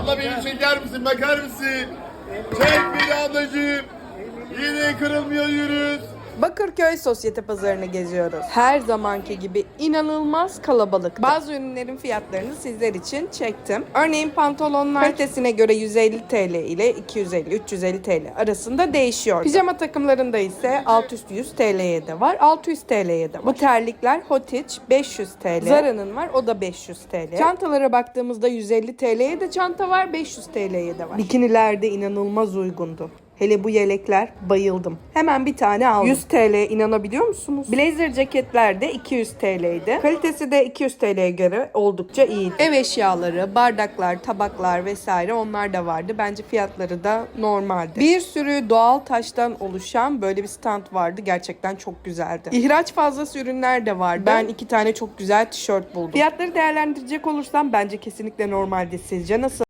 Abla beni çeker misin? Bakar mısın? Çek beni ablacığım. Bakırköy Sosyete Pazarını geziyoruz. Her zamanki gibi inanılmaz kalabalık. Bazı ürünlerin fiyatlarını sizler için çektim. Örneğin pantolonlar kalitesine göre 150 TL ile 250-350 TL arasında değişiyor. Pijama takımlarında ise alt üst 100 TL'ye de var, 600 TL'ye de var. Bu terlikler Hotiç 500 TL. Zara'nın var o da 500 TL. Çantalara baktığımızda 150 TL'ye de çanta var, 500 TL'ye de var. Bikiniler de inanılmaz uygundu. Hele bu yelekler bayıldım. Hemen bir tane aldım. 100 TL inanabiliyor musunuz? Blazer ceketler de 200 TL'ydi. Kalitesi de 200 TL'ye göre oldukça iyiydi. Ev eşyaları, bardaklar, tabaklar vesaire onlar da vardı. Bence fiyatları da normaldi. Bir sürü doğal taştan oluşan böyle bir stand vardı. Gerçekten çok güzeldi. İhraç fazlası ürünler de vardı. Ben iki tane çok güzel tişört buldum. Fiyatları değerlendirecek olursam bence kesinlikle normaldi. Sizce nasıl?